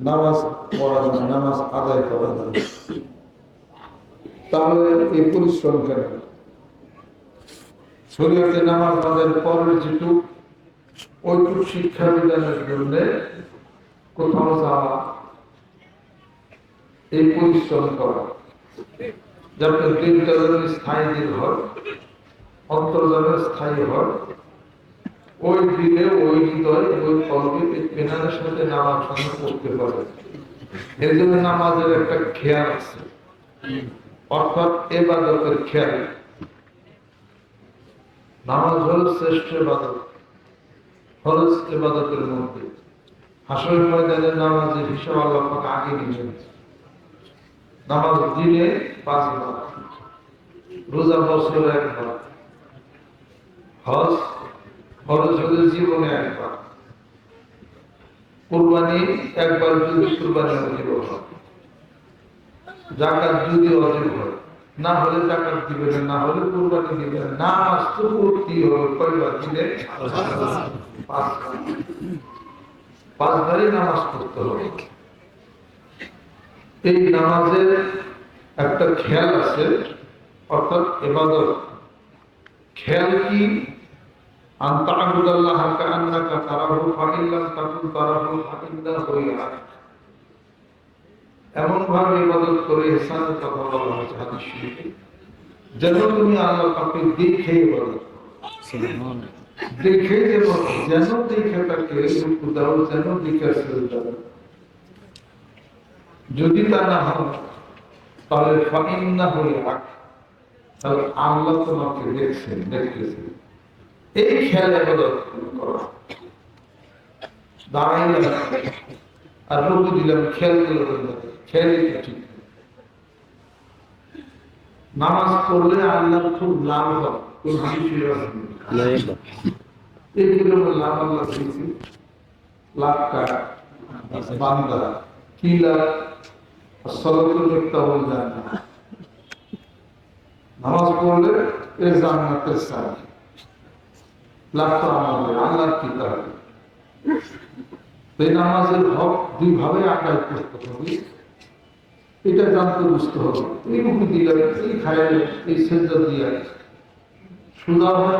নামাজ পড়া যায়, নামাজ আদায় করা যায়। তাহলে এই পরিশ্রম কেন? শরীয়তে নামাজ আদায়ের পরের যেটু ওইটুক শিক্ষা বিধানের জন্য কোথাও যাওয়া, এই পরিশ্রম করা। যাতে দিনটা যেন স্থায়ী দিন হয় অন্তর্জনের স্থায়ী হয় ওই দিনে ওই হৃদয় ওই কলবে পেনারের সাথে নামাজ পড়তে পারে। এর জন্য নামাজের একটা খেয়াল আছে। অর্থাৎ এবাদতের খেয়াল। নামাজ হল শ্রেষ্ঠ এবাদত। ফরজ এবাদতের মধ্যে। হাসরের ময়দানের নামাজের হিসাব আল্লাহ আগে নিয়েছেন। নামাজ দিনে পাঁচবার রোজা বছরে একবার হজ খরচ হলে জীবনে একবার। কোরবানি একবার যদি কোরবানি অজীব জাকাত যদি অজীব হয়। না হলে জাকাত দিবে না হলে কোরবানি দিবে না নামাজ তো করতে হবে, কয়বার দিলে পাঁচবার। পাঁচবারই নামাজ পড়তে হবে। এই নামাজের একটা খেয়াল আছে, অর্থাৎ এবাদত। খেয়াল কি? أن تعبد الله كأنك تراه فإن لم تكن تراه فإنه يراك এমন ভাবে ইবাদত করে ইহসানের কথা বলা হয়েছে হাদিস শরীফে যেন তুমি আল্লাহ পাকে দেখে ইবাদত করো। দেখে যেন যেন দেখে তাকে রুকু দাও যেন দেখে সেজদা দাও যদি তা না হয় তাহলে ফাইন্না হয়ে রাখ তাহলে আল্লাহ তোমাকে দেখছেন দেখতেছেন এই খেয়াল করো দাঁড়াইলাম আর রুকু দিলাম, খেয়াল খেয়ালই ঠিক। নামাজ পড়লে আল্লাহ খুব লাভ হয় কোন বান্দা। কি লাভ? নামাজ পড়লে এ জান্নাতের সাথে। আমাদের আল্লাহর কিতাব। নামাজের হক দুইভাবে আদায় করতে হবে। এটা জানতে বুঝতে হবে। এই দিলে এই এই দিয়ে। হয়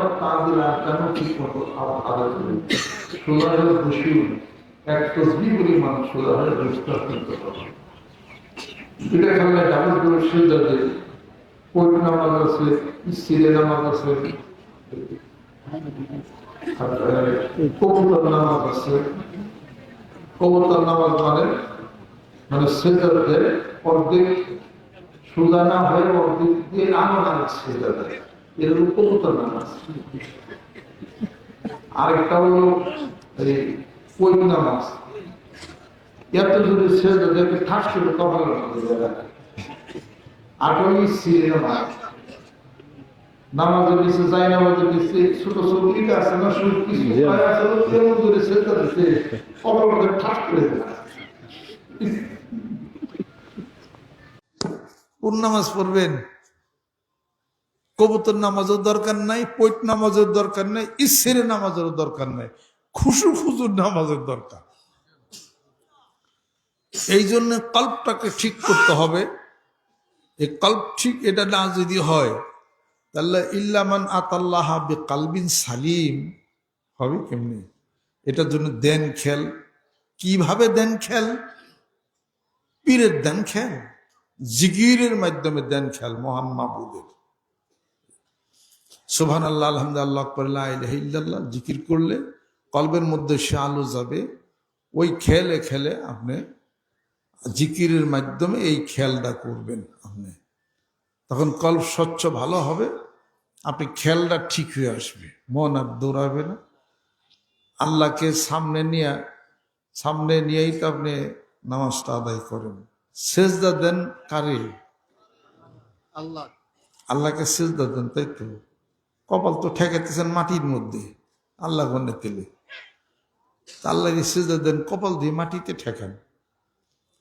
আর কেন ঠিক মতো আদায় এক তসবি করতে হবে এটা ডাবল করে দিয়ে। কোট নামাজ আছে? সিরে নামাজ আছে? কবুতর নামাজ আছে। কবুতর নামাজ মানে মানে অর্ধেক হয়ে অর্ধেক দিয়ে এরকম কবুতর নামাজ আরেকটা হলো এই কই নামাজ। এত যদি দেখে ঠাস করে কপালের মধ্যে রাখে আর ওই সিরে নামাজ নামাজের নিচে যাই নামাজের নিচে ছোট ছোট ইট আছে না সব কিছু সেটা দিতে মধ্যে ঠাস করে কোন নামাজ পড়বেন? কবুতর নামাজের দরকার নাই পৈট নামাজের দরকার নাই ইসের নামাজের দরকার নাই খুশু খুজুর নামাজের দরকার। এই জন্য কল্পটাকে ঠিক করতে হবে। এই কল্প ঠিক এটা না যদি হয় তাহলে ইল্লামান আতাল্লাহ বে কালবিন সালিম। হবে কেমনি? এটার জন্য দেন খেল। কীভাবে দেন খেল? পীরের দেন খেল। জিগিরের মাধ্যমে দেন খেল মহান মাহবুদের সোভান আল্লাহ আলহামদুল্লাহ ইল্লাল্লাহ, জিকির করলে কলবের মধ্যে সে আলো যাবে। ওই খেলে খেলে আপনি জিকিরের মাধ্যমে এই খেয়ালটা করবেন আপনি। তখন কল্প স্বচ্ছ ভালো হবে। আপনি খেলটা ঠিক হয়ে আসবে। মন আর দৌড়াবে না। আল্লাহকে সামনে নিয়ে সামনে নিয়েই তো আপনি নামাজটা আদায় করেন। সেজদা দেন কারে? আল্লাহ। আল্লাহকে সেজদা দেন তাই তো? কপাল তো ঠেকাইতেছেন মাটির মধ্যে আল্লাহ গনে তেলে আল্লাহকে সেজদা দেন কপাল দিয়ে মাটিতে ঠেকান।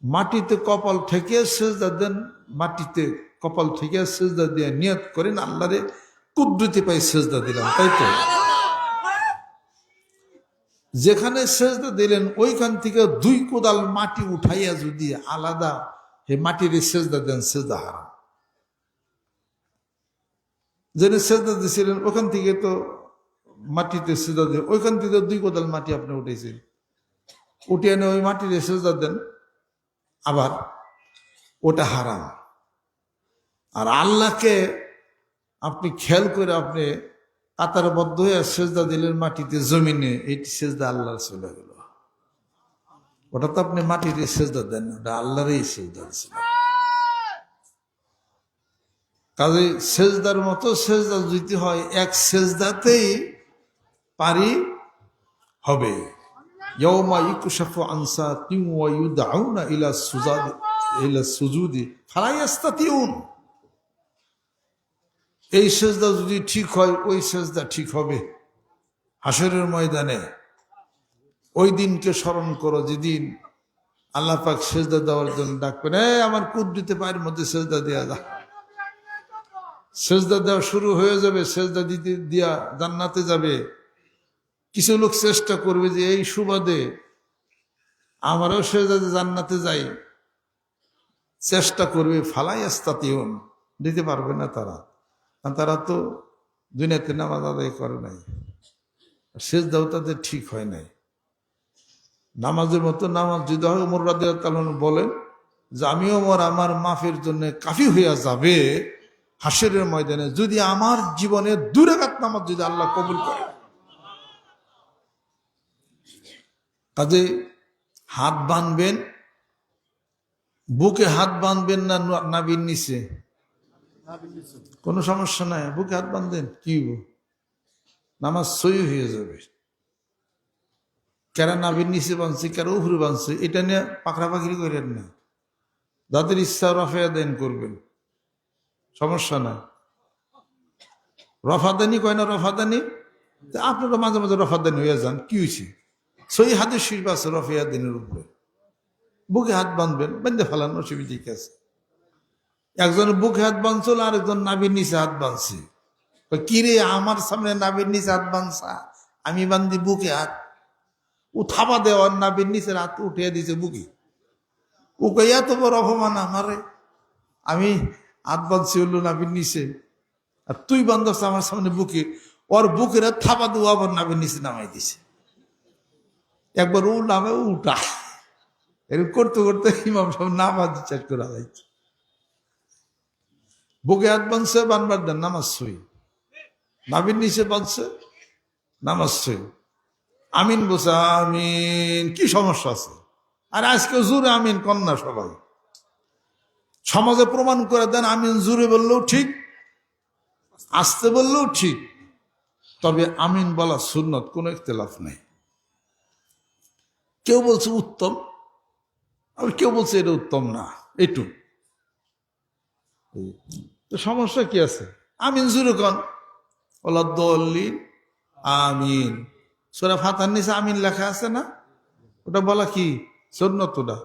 মাটিতে কপাল ঠেকে সেজদা দেন মাটিতে কপাল ঠেকে সেজদা দিয়ে নিয়ত করেন আল্লাহরে। কুদ্রুতি পাই সেজদা দিলাম, তাই তো? যেখানে সেজদা দিলেন, ওইখান থেকে দুই কোদাল মাটি উঠাইয়া যদি আলাদা হে মাটির সেজদা দেন, সেজদা হারাম। যিনি সেজদা দিয়েছিলেন ওখান থেকে তো মাটিতে সেজদা দিয়ে ওইখান থেকে দুই কোদাল মাটি আপনি উঠেছেন উঠে এনে ওই মাটির সেজদা দেন, আবার ওটা হারাম। আর আল্লাহকে আপনি খেয়াল করে আপনি কাতারবদ্ধ হয়ে সেজদা দিলেন মাটিতে জমিনে এইটি সেজদা আল্লাহর চলে গেল। ওটা তো আপনি মাটিতে সেজদা দেন ওটা আল্লাহরই সেজদা ছিল। কাজে সেজদার মতো সেজদা যদি হয়, এক সেজদাতেই পারি হবে। ইয়মা ইকুশাফু আনসা তিউ ইলা সুজাদি, ইলা সুজুদি, ফালা ইয়াস্তাতিউন। এই সেজদা যদি ঠিক হয়, ওই সেজদা ঠিক হবে। হাসরের ময়দানে ওই দিনকে স্মরণ করো, যেদিন আল্লাহ পাক সেজদা দেওয়ার জন্য ডাকবেন এই আমার কুদ্রিতে পায়ের মধ্যে সেজদা দেওয়া যা। সেজদা দেওয়া শুরু হয়ে যাবে, সেজদা দিতে, দিয়া জান্নাতে যাবে। কিছু লোক চেষ্টা করবে যে, এই সুবাদে আমারও সেজদা জান্নাতে যাই। চেষ্টা করবে ফালাই আস্তাতিউন দিতে পারবে না তারা। তারা তো দুনিয়াতে নামাজ আদায় করে নাই। সেজদাও তাদের ঠিক হয় নাই। নামাজের মতো নামাজ যদি হয় উমর রাদিয়াল বলেন যে, আমি ওমর আমার মাফের জন্য কাফি হইয়া যাবে হাসিরের ময়দানে যদি আমার জীবনে দূরেঘাত নামাজ যদি আল্লাহ কবুল করে। কাজে হাত বাঁধবেন বুকে হাত বাঁধবেন না নাবির নিচে। কোনো সমস্যা নাই, বুকে হাত বাঁধবেন কি নামাজ সই হয়ে যাবে। কেরা নাবির নিচে বাঁধছে, কেরা উপরে বাঁধছে, এটা নিয়ে পাকড়া পাকড়ি করেন না। যাদের ইচ্ছা রফেয়া দেন করবেন। সমস্যা নাই। রফাদানি কয় না রফাদানি? আপনারা মাঝে মাঝে রফাদানি হয়ে যান, কি হয়েছে সই হাতের শিল্প আছে রফিয়া দিনের উপরে। বুকে হাত বাঁধবেন, বেঁধে ফেলান, অসুবিধা আছে? একজন বুকে হাত বাঁধছিল আর একজন নাবির নিচে হাত বাঁধছে কিরে আমার সামনে নাবির নিচে হাত বাঁধছা আমি বান্ধি বুকে হাত। ও থাবা দেওয়ার নাবির নিচে হাত উঠিয়ে দিছে বুকে। ও কই এত বড় অপমান আমারে আমি হাত বাঁধছি হলো নাবির নিচে। আর তুই বান্ধবছ আমার সামনে বুকে। ওর বুকের থাবা দেওয়া আবার নাবির নিচে নামাই দিছে। একবার ও নামে উঠা। এরকম করতে করতে ইমাম সাহেব নামাজ করে আলাইছে বুকে হাত বাঁধছে, বানবার দেন, নামাজ সই। নাবির নিচে বাঁধছে, নামাজ সই। আমিন বসে আমিন, কি সমস্যা আছে? আর আজকে জোরে আমিন, কন্যা সবাই। সমাজে প্রমাণ করে দেন, আমিন জোরে বললেও ঠিক, আসতে বললেও ঠিক। তবে আমিন বলা সুন্নত, কোনো ইখতলাফ নেই। কেউ বলছে উত্তম আর কেউ বলছে এটা উত্তম না একটু তো সমস্যা কি আছে? আমিন জুরে কন? ওলা দল্লি, আমিন। সোরা ফাতার নিচে আমিন লেখা আছে না? ওটা বলা কি? সন্ন্যত ওটা।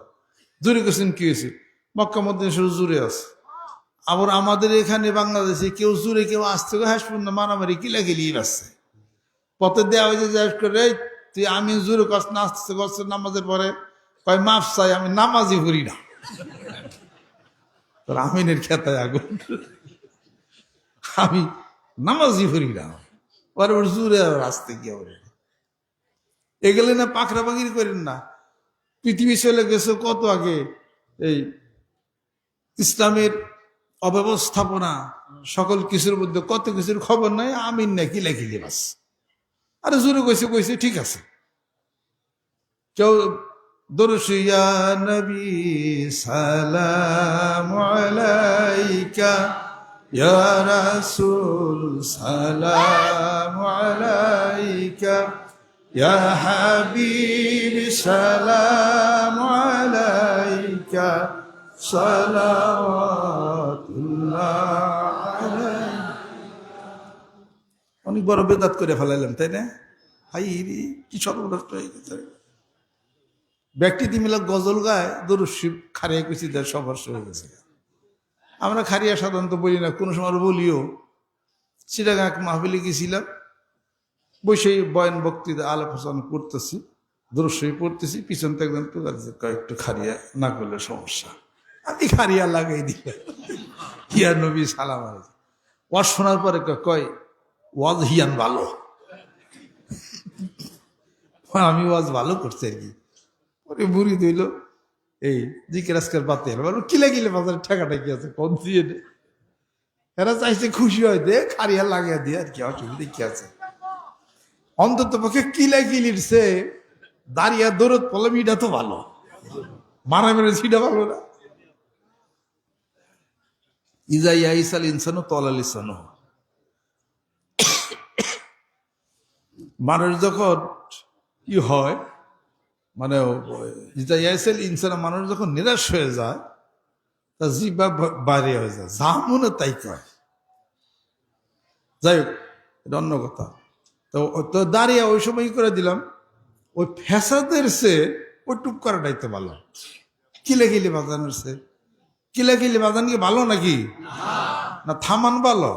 জুড়ে গেছেন কি হয়েছে? মক্কা মধ্যে শুধু জুড়ে আছে। আবার আমাদের এখানে বাংলাদেশে কেউ জুড়ে কেউ আসতে হাসপুর না, মারামারি কিলাকিলি আসছে? পথে দেওয়া হয়েছে যে করে তুই আমি জুড়ে কষ্ট না আসতে কষ্ট নামাজের পরে? কয়, মাফ চাই, আমি নামাজই করি না। তোর আমিনের খেতায় আগুন। আমি নামাজই করি না। পরে ওর জুড়ে আসতে গিয়ে ওরে। এগুলো না পাখরা পাখির করেন না। পৃথিবী চলে গেছে কত আগে এই ইসলামের অব্যবস্থাপনা, সকল কিছুর মধ্যে কত কিছুর খবর নাই, আমিন নাকি লেখিলে বাস। আরে জোরে কইছে কইছে, ঠিক আছে। কেউ দরসিয়া নবী, সালাম আলাইকা। ইয়া রাসূল, সালাম আলাইকা। ইয়া হাবিব, সালাম আলাইকা। অনেক বড় বেদাত করে ফেলাইলাম, তাই না? হাই কি সর্বনষ্ট হয়ে গেছে ব্যক্তিটি মিলে গজল গায় দরুশিব খারিয়া কুচি দেয় সবর্ষ হয়ে গেছে আমরা খারিয়া সাধারণত বলি না, কোনো সময় বলিও। চিটাগাঁ এক মাহবিলে গেছিলাম, বসেই বয়ান বক্তৃতা আলাপ আলোচনা করতেছি দরুশিব পড়তেছি, পিছন থেকে একজন কয়েকটু খারিয়া না করলে সমস্যা? আমি খারিয়া লাগাই দিলাম। হিয়া নবী সালাম আলাইকুম। ওয়াজ শোনার পরে কয়, ওয়াজ হিয়ান ভালো? আমি ওয়াজ ভালো করছি আর কি। পরে বুড়ি দিল। এই, জিকের আজকের বাতে এলো কিলে কিলে বাজারে ঠেকাটা কি আছে? কম দিয়ে দে? এরা চাইছে খুশি হয়, দে খারিয়া লাগিয়ে দিয়ে আর কি অসুবিধা কি আছে? অন্তত পক্ষে কিলে কিলির সে দাঁড়িয়ে দৌড়ত পড়লাম এটা তো ভালো। মারা মেরে সেটা ভালো না। ইজা ইয়াইসাল ইনসানু, তলাল ইসানু মানুষ যখন কি হয় মানে ইয়াইসাল ইনসান, মানুষ যখন নিরাশ হয়ে যায়, তা জিবা বাইরে হয়ে যায়। যা মনে তাই কয়। যাই হোক, এটা অন্য কথা। তো তো দাঁড়িয়ে ওই সময় করে দিলাম? ওই ফ্যাসাদের সে ওই টুপ করাটাই তো ভালো কিলে কিলে বাজানোর সে। কিলে কিলে বাজান কি ভালো নাকি? না থামান ভালো?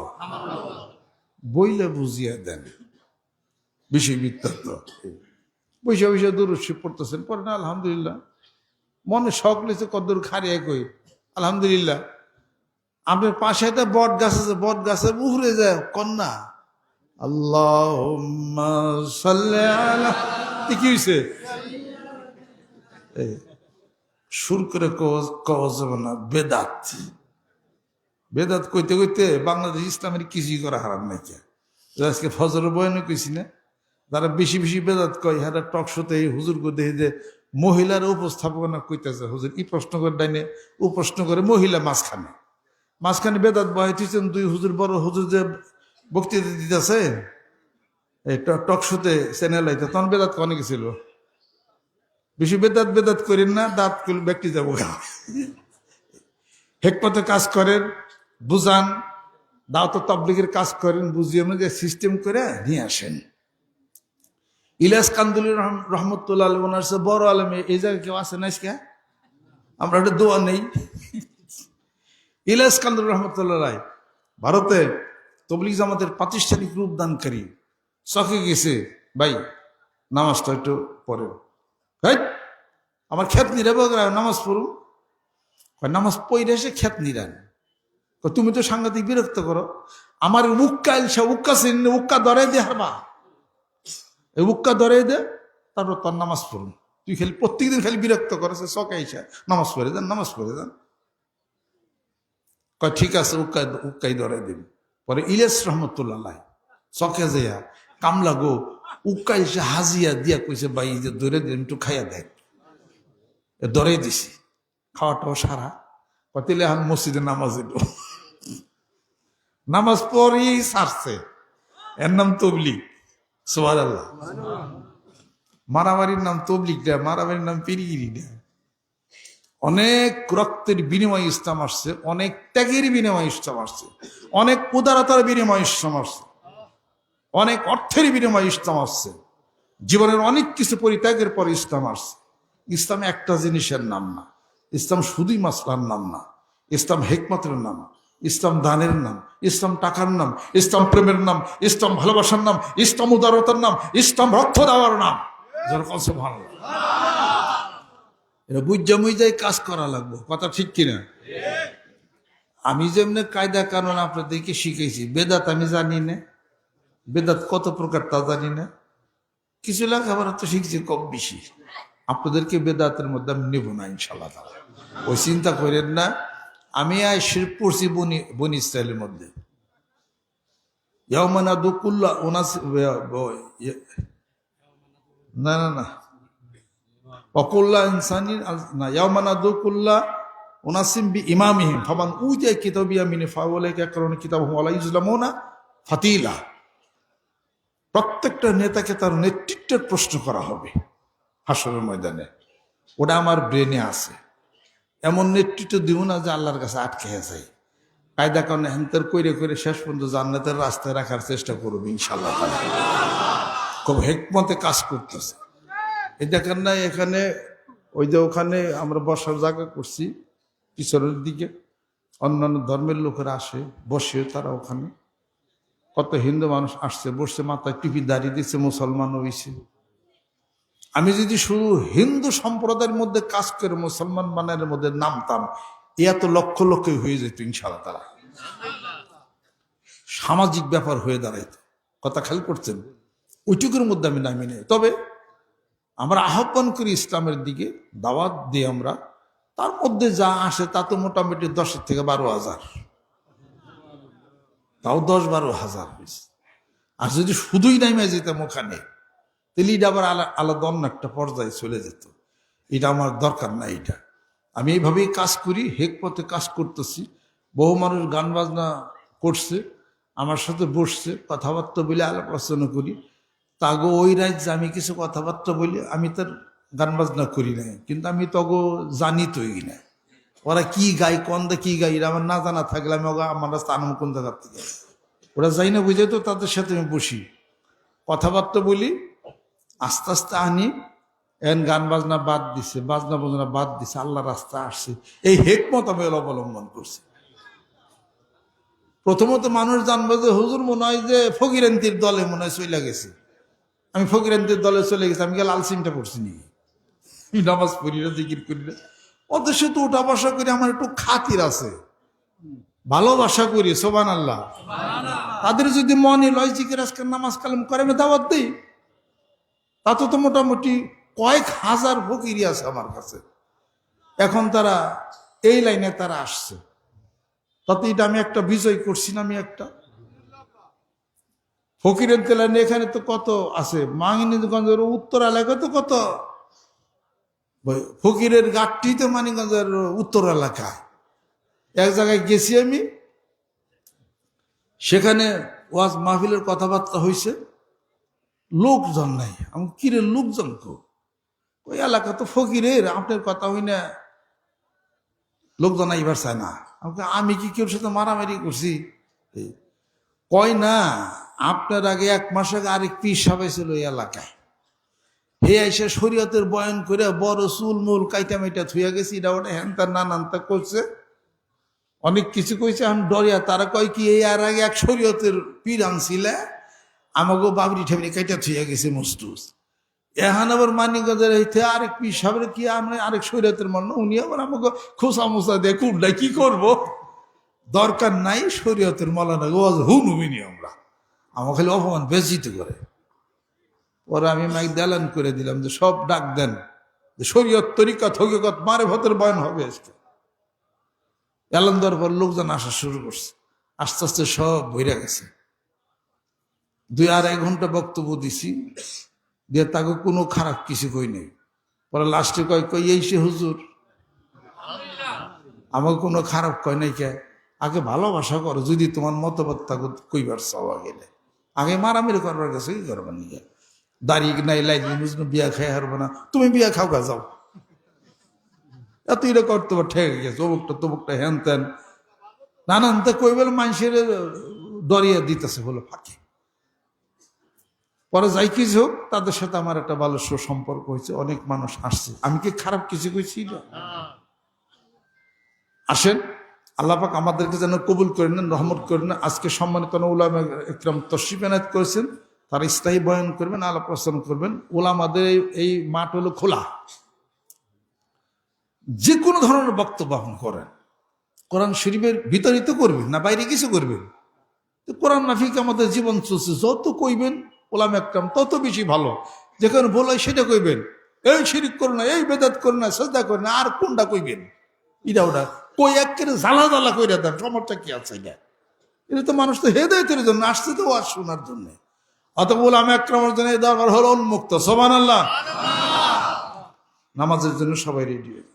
বইলে বুঝিয়ে দেন। বিষয় বৃত্তান্ত বৈশা বৈশা দূরস্বী পড়তেছেন। পরে না, আলহামদুলিল্লাহ। মনে শখ লেছে কদ্দূর খারিয়া কই। আলহামদুলিল্লাহ। আপনার পাশে একটা বট গাছ আছে, বট গাছের উহরে যায়, কন্যা। আল্লাহ কি হয়েছে সুর করে কওয়া- যাবে না, বেদাত। বেদাত কইতে কইতে বাংলাদেশ ইসলামের কিছুই করা হারাম নাই আজকে ফজর বয়ানে কইছি না যারা বেশি বেশি বেদাত কয় হারা টক শোতে হুজুর করে দেখে যে মহিলার উপস্থাপনা কইতেছে হুজুর ই প্রশ্ন করে ডাইনে, ও প্রশ্ন করে মহিলা মাঝখানে। মাঝখানে বেদাত বহাইতেছেন দুই হুজুর, বড় হুজুর যে বক্তৃতা দিতেছে, এই টক শোতে চ্যানেল আইতে, তখন বেদাত কনে গেছিল। বেশি বেদাত বেদাত করেন না, দাঁত কুল ব্যক্তি যাব। হেকমতে কাজ করেন, বুঝান দাওয়াত তাবলিগের কাজ করেন, বুঝিয়ে যে সিস্টেম করে নিয়ে আসেন। ইলাস কান্দুলি রহম- রহমতুল্লাহ আলী ওনার সে বড় আলমে এই জায়গায় কেউ আছে না আজকে? আমরা একটা দোয়া নেই। ইলাস কান্দুল রহমতুল্লাহ রায় ভারতে তবলিগ জামাতের প্রাতিষ্ঠানিক রূপদানকারী। চকে গেছে। ভাই নামাজটা একটু পরে হেই, আমার ক্ষেত নিরাব নামাজ পড়ুন। নামাজ পড়ে এসে ক্ষেত নিরান তুমি তো সাংঘাতিক বিরক্ত করো। আমার উক্কা এলসা উক্কা সিন উক্কা ধরে দে হারবা। এই উক্কা ধরে দে, তারপর তোর নামাজ পড়ুন। তুই খালি, প্রত্যেকদিন খালি বিরক্ত করেছে সকাই নামাজ পড়ে যান, নামাজ পড়ে যান। কয়, ঠিক আছে উক্কা উক্কাই ধরে দিন। পরে ইলেস রহমতুল্লাহ চকে যাইয়া কামলা গো উক্কা এসে হাজিয়া দিয়া কইছে, ভাই যে ধরে দিন, একটু খাইয়া দেখ ধরে দিছি। খাওয়াটাও সারা। কতিলে এখন মসজিদে নামাজ এলো নামাজ পরেই সারছে। এর নাম তবলিক সোহার আল্লাহ মারামারির নাম তবলিক দেয়, মারামারির নাম পিরিগিরি দেয়। অনেক রক্তের বিনিময় ইসলাম আসছে, অনেক ত্যাগের বিনিময় ইসলাম আসছে, অনেক উদারতার বিনিময় ইসলাম আসছে, অনেক অর্থের বিনিময় ইসলাম আসছে, জীবনের অনেক কিছু পরিত্যাগের পর ইসলাম আসছে। ইসলাম একটা জিনিসের নাম না, ইসলাম শুধুই মাসলার নাম না, ইসলাম হেকমতের নাম ইসলাম দানের নাম, ইসলাম টাকার নাম, ইসলাম প্রেমের নাম, ইসলাম ভালোবাসার নাম, ইসলাম উদারতার নাম, ইসলাম রক্ত দেওয়ার নাম। যেরকম ভালো এটা বুঝা মুইজাই কাজ করা লাগবে। কথা ঠিক কিনা? আমি যেমনি কায়দা কানুন আপনাদেরকে শিখেছি বেদাত আমি জানি না। বেদাত কত প্রকার তা জানি না। কিছু লেখাপড়া তো শিখছি কম বেশি। আপনাদেরকে বেদাতের মধ্যে আমি নেব না ইনশাল্লাহ ওই চিন্তা করেন না আমি আয় শির পড়ছি বনি বনি ইসরায়েলের মধ্যে। ইয়ামানা দুকুল্লা ওনাস না না না। অকুল্লা ইনসানিন আল- না ইয়ামানা দুকুল্লা ওনাসিম বি ইমামিহিম। ফামান উজা কিতাবিয়া মিনে ফাওয়ালাইকা কারণ কিতাব ওয়ালা ইসলামুনা ফাতিলা। প্রত্যেকটা নেতাকে তার নেতৃত্বের প্রশ্ন করা হবে হাসরের ময়দানে। ওটা আমার ব্রেনে আছে। এমন নেতৃত্ব দিব না যে আল্লাহর কাছে আটকে আছে। কায়দা কারণে হ্যান্তর করে করে শেষ পর্যন্ত জান্নাতের রাস্তায় রাখার চেষ্টা করব ইনশাল্লাহ খুব হেকমতে কাজ করতেছে। দেখেন না, এখানে ওই যে ওখানে আমরা বসার জায়গা করছি, পিছনের দিকে। অন্যান্য ধর্মের লোকেরা আসে, বসে তারা ওখানে। কত হিন্দু মানুষ আসছে বসছে মাথায় টিপি দাঁড়িয়ে দিচ্ছে মুসলমান হয়েছে আমি যদি শুধু হিন্দু সম্প্রদায়ের মধ্যে কাজ করে, মুসলমান মানের মধ্যে নামতাম এত লক্ষ লক্ষ হয়ে যেত ইনশাল্লাহ তারা। সামাজিক ব্যাপার হয়ে দাঁড়াইতো। কথা খেয়াল করছেন। ওইটুকুর মধ্যে আমি নামি নেই। তবে আমরা আহ্বান করি ইসলামের দিকে, দাওয়াত দিই আমরা। তার মধ্যে যা আসে তা তো মোটামুটি দশের থেকে বারো হাজার। তাও দশ বারো হাজার আর যদি শুধুই নামে যেতাম ওখানে তাহলে এটা আবার আলা- আলাদা অন্য একটা পর্যায়ে চলে যেত। এটা আমার দরকার না এটা। আমি এইভাবেই কাজ করি হেক পথে কাজ করতেছি। বহু মানুষ গান বাজনা করছে, আমার সাথে বসছে, কথাবার্তা বলে আলাপ আলোচনা করি। তাগো ওই রাজ্যে আমি কিছু কথাবার্তা বলি, আমি তার গান বাজনা করি না কিন্তু আমি তগো জানি তোই না ওরা কি গাই দা কি গাই এটা আমার না জানা থাকলে আমি ওগা আমার আনম কোন জায়গার থেকে। ওরা যাই না বুঝে তো তাদের সাথে আমি বসি। কথাবার্তা বলি আস্তে আস্তে আনি, এন গান বাজনা বাদ দিছে, বাজনা বাজনা বাদ দিছে, আল্লাহ রাস্তা আসছে। এই হেকমত আমি অবলম্বন করছি। প্রথমত মানুষ জানবে যে, হুজুর, মনে হয় যে ফকিরান্তির দলে মনে হয় চলে গেছে। আমি ফকিরান্তির দলে চলে গেছি, আমি গেলে আলসিমটা পড়ছি নি নামাজ পড়ি না, জিকির করি না। ওদের সাথে উঠা বসা করি, আমার একটু খাতির আছে। ভালোবাসা করি সোবান আল্লাহ তাদের যদি মনে লয়, জিকির আজকে নামাজ কালাম করে আমি দাওয়াত দিই। তাতে তো মোটামুটি কয়েক হাজার ফকিরি আছে আমার কাছে। এখন তারা এই লাইনে তারা আসছে। তাতে এটা আমি একটা বিজয় করছি না, আমি একটা। ফকিরের তেলানি এখানে তো কত আছে? মাঙ্গিনীগঞ্জের উত্তর এলাকায় তো কত? ফকিরের গাঠটি তো মানিগঞ্জের উত্তর এলাকায়। এক জায়গায় গেছি আমি। সেখানে ওয়াজ মাহফিলের কথাবার্তা হয়েছে লোকজন নাই। আমি কিরে লোকজন কো? ওই এলাকা তো ফকিরের, আপনার কথা হই না। লোকজন আইবার চায় না। আমাকে আমি কি কেউ সাথে মারামারি করছি? কয় না, আপনার আগে এক মাস আগে আরেক পিস সাবাইছিল ওই এলাকায়। হে এসে শরীয়তের বয়ন করে বড় চুল, মূল কাইটা মাইটা থুইয়া গেছি, এটা ওটা হ্যান তার তা করছে অনেক কিছু কইছে, আমি ডরিয়া, তারা কয় কি, এই আর আগে এক শরীয়তের পীর আনছিলে? আমাকে বাবরি ঠাবরি কাইটা থুইয়া গেছে মস্তুস এহান আবার মানিকগঞ্জের হইতে আরেক সাহেবের কি আমরা আরেক শরীয়তের মান উনি আবার আমাকে খোসা মোসা দিয়ে কুন্ডাই কি করব? দরকার নাই শরীয়তের মলানা হুন হুমিনি আমরা। আমাকে খালি অপমান বেজিত করে। পরে আমি মাইক দেলান করে দিলাম যে সব ডাক দেন, যে শরীয়ত তরিকা থকিকত মারে ভতের বয়ন হবে আজকে। এলান দেওয়ার পর লোকজন আসা শুরু করছে। আস্তে আস্তে সব বইরা গেছে। দুই আড়াই ঘণ্টা বক্তব্য দিছি, দিয়ে তাকে কোনো খারাপ কিছু কই নেই। পরে লাস্টে কয়, কই, এই সে হুজুর। আমাকে কোনো খারাপ কয় নাই কে? আগে ভালোবাসা করো, যদি তোমার মতবাদ তাকে কইবার চাওয়া গেলে আগে মারামারি করবার কাছে কি করবার নিয়ে দাড়ি নাই লাইন বুঝলো বিয়া খাই হারবো না। তুমি বিয়া খাও গা, যাও। এত এটা করতে পার ঠেকে গেছে, অমুকটা তমুকটা হ্যান ত্যান নানান তা কইবেল মানুষের ডরিয়া দিতেছে হলো ফাঁকি। পরে যাই কিছু হোক তাদের সাথে আমার একটা ভালো সুসম্পর্ক হয়েছে, অনেক মানুষ আসছে। আমি কি খারাপ কিছু কইছি আসেন আল্লাপাক আমাদেরকে যেন কবুল করে নেন রহমত করে নেন আজকে সম্মানিত উলামা একরম তশরিফ এনায়ত করেছেন, তারা স্থায়ী বয়ন করবেন, আলাপ আলোচনা করবেন। ওলামাদের এই- মাঠ হলো খোলা। যে কোনো ধরনের বক্তব্য আপনি করেন। কোরআন শরীফের বিতরিত করবেন না, বাইরে কিছু করবেন। কোরআন মাফিক আমাদের জীবন চলছে, যত কইবেন ওলাম একদম তত বেশি ভালো। যেখানে ভুল হয় সেটা কইবেন। এই শিরিক করো না, এই বেদাত করো না শ্রদ্ধা করো না, আর কোনটা কইবেন? এটা ওটা। কই একের জ্বালা জ্বালা কইরা দেন সমস্যা কি আছে এটা? এটা তো মানুষ তো হেদায়তের জন্য, আসছে তো আর শোনার জন্য। অত বলে আমি একরমের জন্য এই দরবার হলো উন্মুক্ত সোমান আল্লাহ নামাজের জন্য সবাই রেডি হয়ে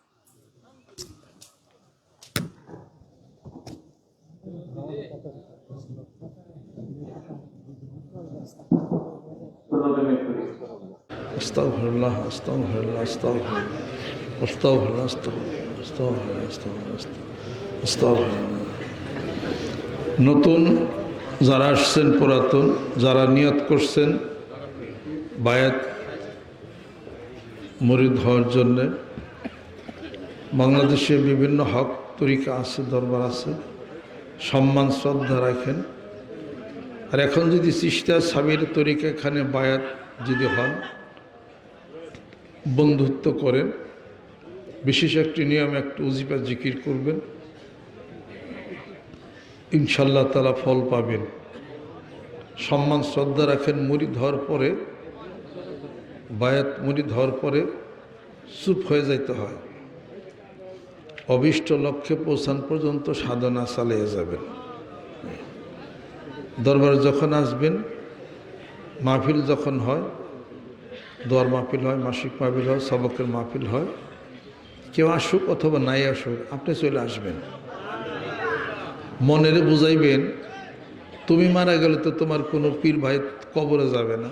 استغفر الله استغفر الله استغفر الله استغفر الله استغفر الله আস্তাগফিরুল্লাহ, আস্তাগফিরুল্লাহ, আস্তাগফিরুল্লাহ। নতুন যারা আসছেন পুরাতন যারা নিয়ত করছেন বায়াত মরিদ হওয়ার জন্যে বাংলাদেশে বিভিন্ন হক তরিকা আছে দরবার আছে সম্মান শ্রদ্ধা রাখেন আর এখন যদি চিস্তা সাবির তরিকা এখানে বায়াত যদি হন বন্ধুত্ব করেন। বিশেষ একটি নিয়ম, একটু উজিপা জিকির করবেন। ইনশাল্লাহ তালা ফল পাবেন। সম্মান, শ্রদ্ধা রাখেন মুড়ি ধর পরে, বায়াত মুড়ি ধর পরে চুপ হয়ে যাইতে হয়। অবিষ্ট লক্ষ্যে পৌঁছান পর্যন্ত সাধনা চালিয়ে যাবেন। দরবারে যখন আসবেন, মাহফিল যখন হয় দোয়ার মাহফিল হয়, মাসিক মাহফিল হয়, সবকের মাহফিল হয়। কেউ আসুক অথবা নাই আসুক, আপনি চলে আসবেন। মনের বুঝাইবেন, তুমি মারা গেলে তো তোমার কোনো পীর ভাই কবরে যাবে না।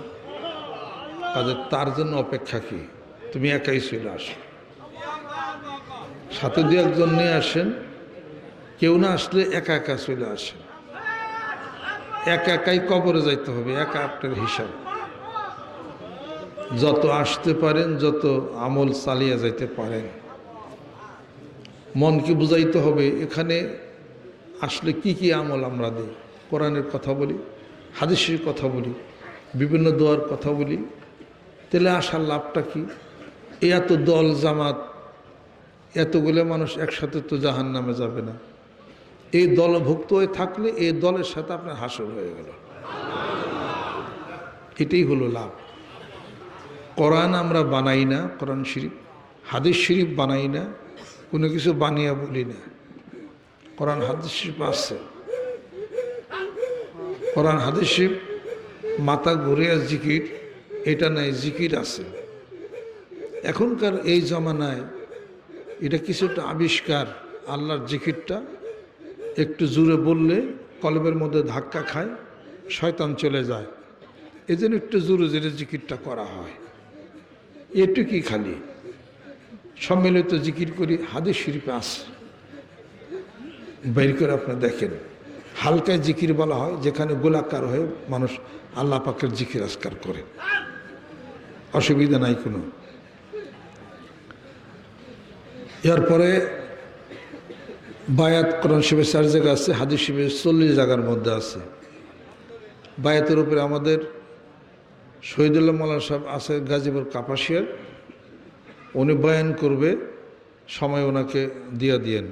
কাজে তার জন্য অপেক্ষা কি? তুমি একাই চলে আসো। সাথে দু একজন নিয়ে আসেন, কেউ না আসলে একা একা চলে আসেন। একা একাই কবরে যাইতে হবে, একা আপনার হিসাব। যত আসতে পারেন, যত আমল চালিয়ে যাইতে পারেন। মনকে বুঝাইতে হবে, এখানে আসলে কি কি আমল আমরা দিই? কোরআনের কথা বলি, হাদিসের কথা বলি, বিভিন্ন দোয়ার কথা বলি। তাহলে আসার লাভটা কি? এত দল জামাত, এতগুলো মানুষ একসাথে তো জাহান নামে যাবে না। এই দলভুক্ত হয়ে থাকলে এই দলের সাথে আপনার হাসর হয়ে গেল। এটাই হলো লাভ। কোরআন আমরা বানাই না, কোরআন শরীফ, হাদিস শরীফ বানাই না, কোনো কিছু বানিয়ে বলি না। কোরআন, হাদিস শরীফ আছে। কোরআন, হাদিস শরীফ, মাথা ঘুরিয়া জিকির, এটা নাই, জিকির আছে। এখনকার এই জমানায় এটা কিছুটা আবিষ্কার, আল্লাহর জিকিরটা একটু জুড়ে বললে কলবের মধ্যে ধাক্কা খায়, শয়তান চলে যায়। এই জন্য একটু জোরে জোরে জিকিরটা করা হয়। এটুকুই খালি। সম্মিলিত জিকির করি, হাদিস শরীফে আছে। বের করে আপনি দেখেন। হালকায় জিকির বলা হয়, যেখানে গোলাকার হয়ে মানুষ আল্লাহ পাকের জিকির আজকার করে। অসুবিধা নাই কোনো। এরপরে বায়াত কোরআন শিবের চার জায়গা আছে, হাদিস শিবের চল্লিশ জায়গার মধ্যে আছে। বায়াতের উপরে আমাদের শহীদুল্লাহ মোল্লা সাহেব আছে গাজীপুর কাপাসিয়ার। উনি বয়ান করবে, সময় ওনাকে দিয়ে দিয়েন।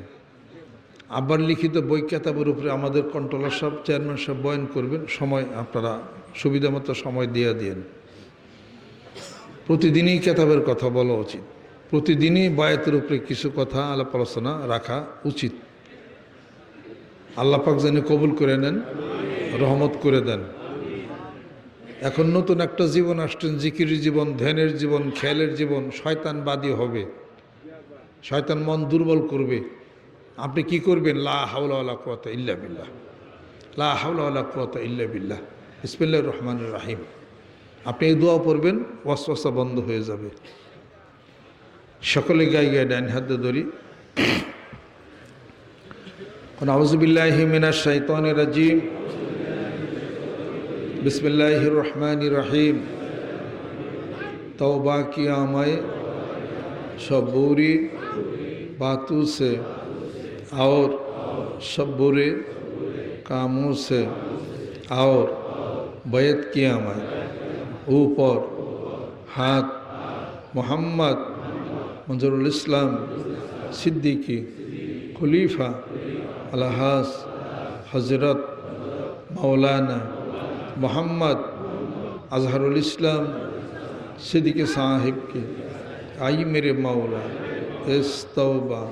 আবার লিখিত বই কেতাবের উপরে আমাদের কন্ট্রোলার সাহেব, চেয়ারম্যান সাহেব বয়ান করবেন, সময় আপনারা সুবিধা মতো সময় দিয়ে দিয়েন। প্রতিদিনই কেতাবের কথা বলা উচিত। প্রতিদিনই বায়াতের উপরে কিছু কথা আলাপ আলোচনা রাখা উচিত। আল্লাহ পাক যেন কবুল করে নেন, রহমত করে দেন। এখন নতুন একটা জীবন আসছেন, জিকির জীবন, ধ্যানের জীবন, খেয়ালের জীবন শয়তানবাদী হবে। শয়তান মন দুর্বল করবে। আপনি কি করবেন? লা হাওলা কুয়াতা ইল্লা বিল্লাহ। লা হাওলা কুয়াতা ইল্লা বিল্লাহ। ইসমিল্লা রহমান রাহিম। আপনি এই দোয়া পড়বেন, ওয়াসওয়াসা বন্ধ হয়ে যাবে। সকলে গাই গায়ে ডাইন হাত ধরি। কোন আউজবিল্লাহ মিনা শাইতান রাজিম। बिस्मिल्लाह रहमान रहीम तौबा किया मैं सब बुरी बातों से और सब बुरे कामों से और बैत किया मैं ऊपर हाथ मोहम्मद मंजरुल इस्लाम सिद्दीकी खलीफा अलहास हजरत मौलाना मोहम्मद अजहरुल इस्लाम सिद्दीक साहिब की आई मेरे मौला इस तौबा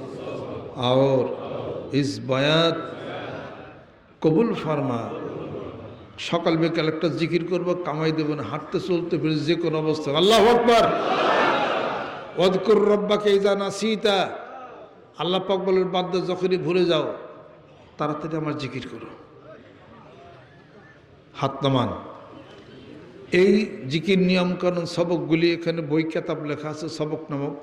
और इस बयात কবুল ফার্মা সকাল বিকাল একটা জিকির করবো কামাই দেবেন হাঁটতে চলতে ফিরে যে কোনো অবস্থা আল্লাহ আকবর অদকুর রব্বাকে ইজানা সীতা আল্লাহ পাক বলের বাদ্য যখনই ভুলে যাও তাড়াতাড়ি আমার জিকির করো হাত নামান এই জিকির নিয়মকানুন সবকগুলি এখানে বই কেতাব লেখা আছে, সবক নামক।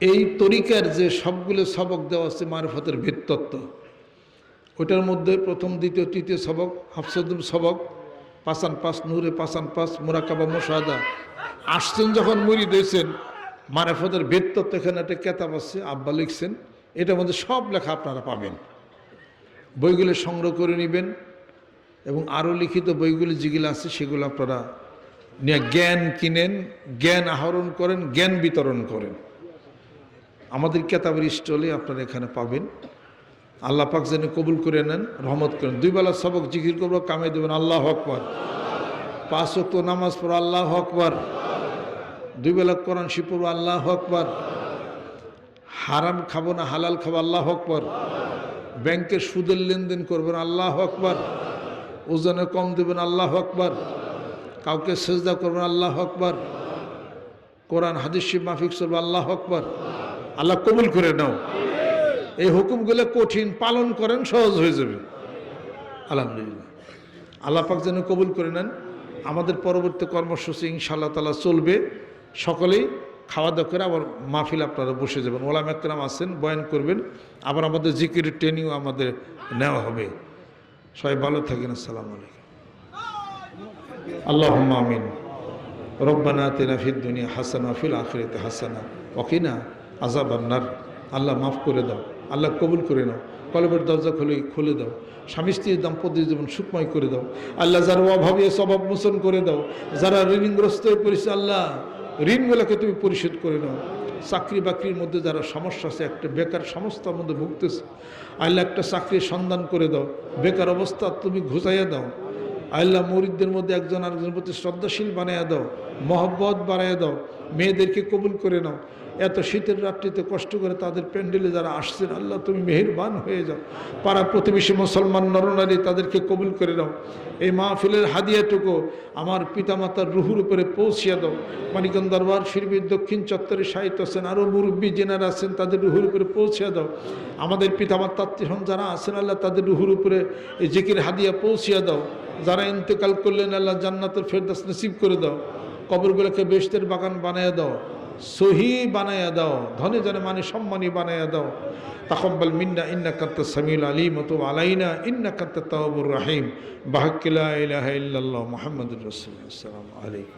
এই তরিকার যে সবগুলো সবক দেওয়া আছে মারফতের ভিত্তত্ব ওইটার মধ্যে প্রথম, দ্বিতীয়, তৃতীয় সবক হাফসদুল সবক পাসান পাস নূরে পাসান পাস মোরাকাবা মোশাহাদা। আসছেন যখন মুড়ি দিয়েছেন মারাফতের ভিত্তত্ব এখানে একটা কেতাব আছে, আব্বা লিখছেন, এটার মধ্যে সব লেখা আপনারা পাবেন। বইগুলো সংগ্রহ করে নেবেন এবং আরও লিখিত বইগুলি যেগুলো আছে, সেগুলো আপনারা নিয়ে জ্ঞান কিনেন, জ্ঞান আহরণ করেন, জ্ঞান বিতরণ করেন। আমাদের কেতাবের স্টলে আপনারা এখানে পাবেন। আল্লাহ পাক যেন কবুল করে নেন, রহমত করেন দুই বেলা সবক জিকির করব কামে দেবেন, আল্লাহ আকবর। পাঁচ ওয়াক্ত নামাজ পড়ো, আল্লাহ আকবর। দুই বেলা কোরআন শিপড়ো আল্লাহ আকবর। হারাম খাব না, হালাল খাব, আল্লাহ আকবর। ব্যাংকের সুদের লেনদেন করবেন, আল্লাহ আকবর। ওজনে কম দেবেন, আল্লাহ আকবর। কাউকে সেজদা করবেন, আল্লাহ আকবর। কোরআন, হাদিস মাফিক চলবে আল্লাহ আকবর। আল্লাহ কবুল করে নাও। এই হুকুমগুলো কঠিন, পালন করেন, সহজ হয়ে যাবে। আলহামদুলিল্লাহ। আল্লাহ পাক যেন কবুল করে নেন। আমাদের পরবর্তী কর্মসূচি, ইনশাআল্লাহ তালা চলবে। সকলেই খাওয়া দাওয়া করে আবার মাহফিল আপনারা বসে যাবেন। ওলাম একরাম আছেন, বয়ান করবেন। আবার আমাদের জিকিরের ট্রেনিংও আমাদের নেওয়া হবে। সবাই ভালো থাকেন, আসসালামু আলাইকুম। আল্লাহ আমিন। রব্বানা তেনা ফিদ দুনিয়া হাসানা ফিল আখরিতে হাসানা ওকিনা আজাব আন্নার আল্লাহ মাফ করে দাও, আল্লাহ কবুল করে নাও, কলবের দরজা খুলে খুলে দাও, স্বামী স্ত্রীর দাম্পত্য জীবন সুখময় করে দাও, আল্লাহ যারা অভাবে স্বভাব মোচন করে দাও, যারা ঋণগ্রস্ত হয়ে পড়েছে, আল্লাহ ঋণগুলোকে তুমি পরিশোধ করে নাও। চাকরি বাকরির মধ্যে যারা সমস্যা আছে, একটা বেকার সমস্যার মধ্যে ভুগতেছে। আল্লাহ একটা চাকরির সন্ধান করে দাও। বেকার অবস্থা তুমি ঘুষাইয়া দাও। আল্লাহ মরিদদের মধ্যে একজন আরেকজনের প্রতি শ্রদ্ধাশীল বানাইয়া দাও। মহব্বত বাড়াইয়া দাও। মেয়েদেরকে কবুল করে নাও। এত শীতের রাত্রিতে কষ্ট করে তাদের প্যান্ডেলে যারা আসছেন, আল্লাহ তুমি মেহেরবান হয়ে যাও। পাড়া প্রতিবেশী মুসলমান নরনারী তাদেরকে কবুল করে দাও এই মাহফিলের হাদিয়াটুকু আমার পিতামাতার রুহুর উপরে পৌঁছিয়ে দাও। মানিকন দরবার, শিরবির দক্ষিণ চত্বরে সাহিত্য আছেন আরও মুরব্বী জেনারা আছেন, তাদের রুহুর উপরে পৌঁছিয়ে দাও। আমাদের পিতামাতার আত্মীয় যারা আছেন, আল্লাহ তাদের রুহুর উপরে এই জিকির হাদিয়া পৌঁছিয়ে দাও। যারা ইন্তেকাল করলেন, আল্লাহ জান্নাতের ফেরদাস নসিব করে দাও। কবরগুলোকে বেশতের বাগান বানিয়ে দাও। সহি বানাইয়া দাও, ধনে জনে মানে সম্মানী বানাইয়া দাও। তাকব্বাল মিন্না ইন্না কাত্তা সামিল আলিম তো আলাইনা ইন্না কাত্তা তাওবুর রাহিম। বাহকিল্লা ইলাহা মুহাম্মাদুর রসুল আসসালামু আলাইকুম।